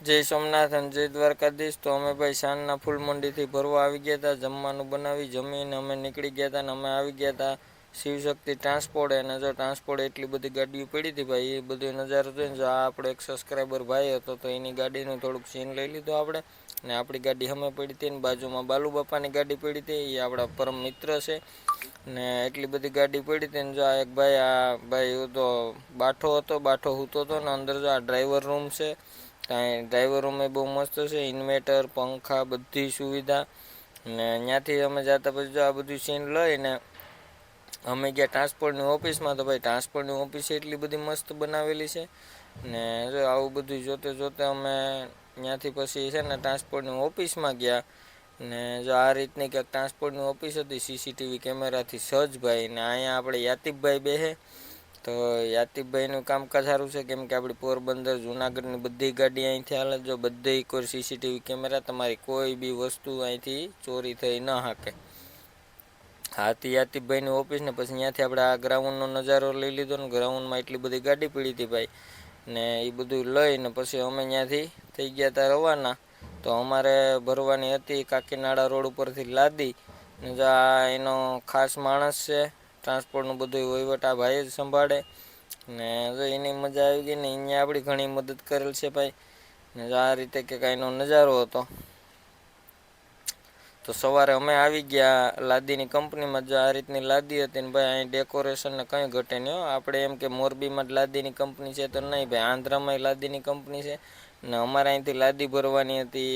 જય સોમનાથ અને જય દ્વારકાધીશ. તો અમે ભાઈ સાંજના ફૂલ મંડીથી ભરવા આવી ગયા હતા, જમવાનું બનાવી, જમીને અમે નીકળી ગયા હતા અને અમે આવી ગયા હતા શિવશક્તિ ટ્રાન્સપોર્ટ. અને જો ટ્રાન્સપોર્ટ એટલી બધી ગાડીઓ પડી હતી ભાઈ, એ બધી નજારો જોઈને જો આ આપણો એક સબસ્ક્રાઈબર ભાઈ હતો, તો એની ગાડીનું થોડુંક સીન લઈ લીધું આપણે. ને આપણી ગાડી અમે પડી હતી ને બાજુમાં બાલુ બાપાની ગાડી પડી હતી, એ આપણા પરમ મિત્ર છે. ને એટલી બધી ગાડી પડી હતી ને જો આ એક ભાઈ, આ ભાઈ તો બાઠો હતો, બાઠો હૂતો હતો ને અંદર જો આ ડ્રાઈવર રૂમ છે. કાંઈ ડ્રાઈવરોમાં રૂમ બહુ મસ્ત છે ઇન્વેટર પંખા, બધી સુવિધા. ને ત્યાંથી અમે જતા પછી જો આ બધું સીન લઈને અમે ગયા ટ્રાન્સપોર્ટની ઓફિસમાં તો ભાઈ ટ્રાન્સપોર્ટની ઓફિસ એટલી બધી મસ્ત બનાવેલી છે. ને જો આવું બધું જોતે જોતે અમે ત્યાંથી પછી છે ને ટ્રાન્સપોર્ટની ઓફિસમાં ગયા. ને જો આ રીતની ક્યાંક ટ્રાન્સપોર્ટની ઓફિસ હતી, સીસીટીવી કેમેરાથી સજભાઈ ને અહીંયા આપણે યાતિબભાઈ બેહે. તો યાતિભાઈનું કામકાજ સારું છે, કેમ કે આપણી પોરબંદર, જુનાગઢની બધી ગાડી અહીંથી હાલે. જો બધી કોઈ સીસીટીવી કેમેરા, તમારી કોઈ બી વસ્તુ અહીંથી ચોરી થઈ ન હાકે. હાથી યાતિભાઈની ઓફિસ ને પછી ત્યાંથી આપણે આ ગ્રાઉન્ડનો નજારો લઈ લીધો ને, ગ્રાઉન્ડમાં એટલી બધી ગાડી પડી હતી ભાઈ. ને એ બધું લઈને પછી અમે ત્યાંથી થઈ ગયા હતા રવાના. તો અમારે ભરવાની હતી કાકીનાડા રોડ ઉપરથી લાદી. ને જો આ એનો ખાસ માણસ છે ટ્રાન્સપોર્ટનું બધું વહીવટ આ ભાઈ જ સંભાળે. ને જો એની મજા આવી ગઈ ને અહીંયા આપણી ઘણી મદદ કરેલ છે ભાઈ. ને આ રીતે કે કાંઈનો નજારો હતો. તો સવારે અમે આવી ગયા લાદીની કંપનીમાં. જો આ રીતની લાદી હતી ને ભાઈ, અહીં ડેકોરેશન ને કંઈ ઘટે નહીં આપણે એમ કે મોરબીમાં જ લાદીની કંપની છે તો નહીં ભાઈ. આંધ્રામાં લાદીની કંપની છે. ને અમારે અહીંથી લાદી ભરવાની હતી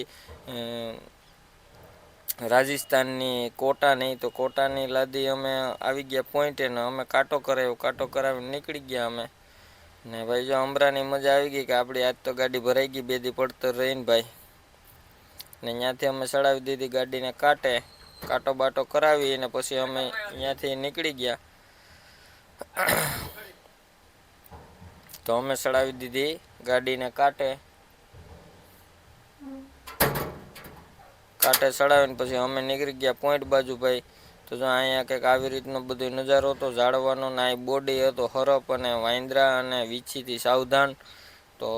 રાજસ્થાનની કોટા નહીં, તો કોટાની લાદી અમે આવી ગયા પોઈન્ટે ને અમે કાંટો કરાવ્યો. કાંટો કરાવીને નીકળી ગયા અમે. ને ભાઈ જો અમરાની મજા આવી ગઈ કે આપણી આજ તો ગાડી ભરાઈ ગઈ બે દી પડતર રહીને ભાઈ. ને ત્યાંથી અમે ચડાવી દીધી ગાડીને કાંટે. કાંટો બાટો કરાવી અને પછી અમે ત્યાંથી નીકળી ગયા. તો અમે ચડાવી દીધી ગાડીને કાંટે. કાંટે ચડાવીને પછી અમે નીકળી ગયા પોઈન્ટ બાજુ ભાઈ. તો જો અહીંયા કંઈક આવી રીતનો બધો નજારો હતો, ઝાડવાનો ને અહીં બોડી હતો, હરપ અને વાંદરા અને વીછીથી સાવધાન. તો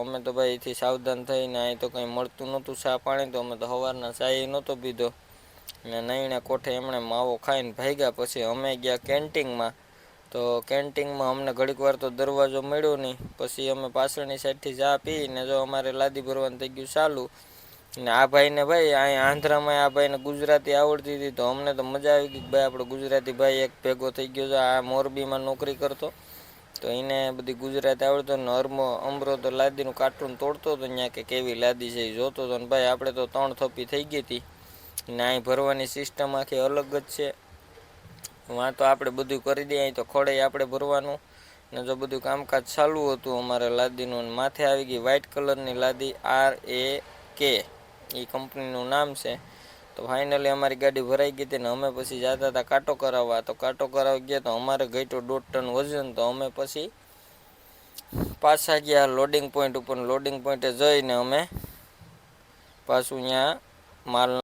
અમે તો ભાઈ એથી સાવધાન થઈને અહીં તો કંઈ મળતું નહોતું ચા પાણી, તો અમે તો સવારના ચાય નહોતો પીધો. ને નહીને કોઠે એમણે માવો ખાઈને ભાગ્યા પછી અમે ગયા કેન્ટીનમાં. તો કેન્ટીનમાં અમને ઘડીક વાર તો દરવાજો મળ્યો નહીં. પછી અમે પાછળની સાઈડથી ચા પીને જો અમારે લાદી ભરવાનું થઈ ગયું ચાલુ ને આ ભાઈને ભાઈ, અહીં આંધ્રામાં આ ભાઈને ગુજરાતી આવડતી હતી તો અમને તો મજા આવી ગઈ ભાઈ આપણો ગુજરાતી ભાઈ એક ભેગો થઈ ગયો છે, આ મોરબીમાં નોકરી કરતો. તો એને બધી ગુજરાતી આવડતો ને અરમો અમરો તો લાદીનું કાર્ટૂન તોડતો હતો ત્યાં કે કેવી લાદી છે એ જોતો હતો ને ભાઈ, આપણે તો ત્રણ થપ્પી થઈ ગઈ હતી. ને અહીં ભરવાની સિસ્ટમ આખી અલગ જ છે. વાં તો આપણે બધું કરી દઈએ, અહીં તો ખોડે આપણે ભરવાનું. ને જો બધું કામકાજ ચાલુ હતું, અમારે લાદીનું માથે આવી ગઈ વ્હાઇટ કલરની લાદી આર એ કે એ કંપનીનું નામ છે. તો ફાઇનલી અમારી ગાડી ભરાઈ ગઈ હતી ને અમે પછી જતા હતા કાંટો કરાવવા. તો કાંટો કરાવી ગયા તો અમારે ઘટ્યું દોઢ ટન વજન. તો અમે પછી પાછા ગયા લોડિંગ પોઈન્ટ ઉપર. લોડિંગ પોઈન્ટે જઈને અમે પાછું ત્યાં માલ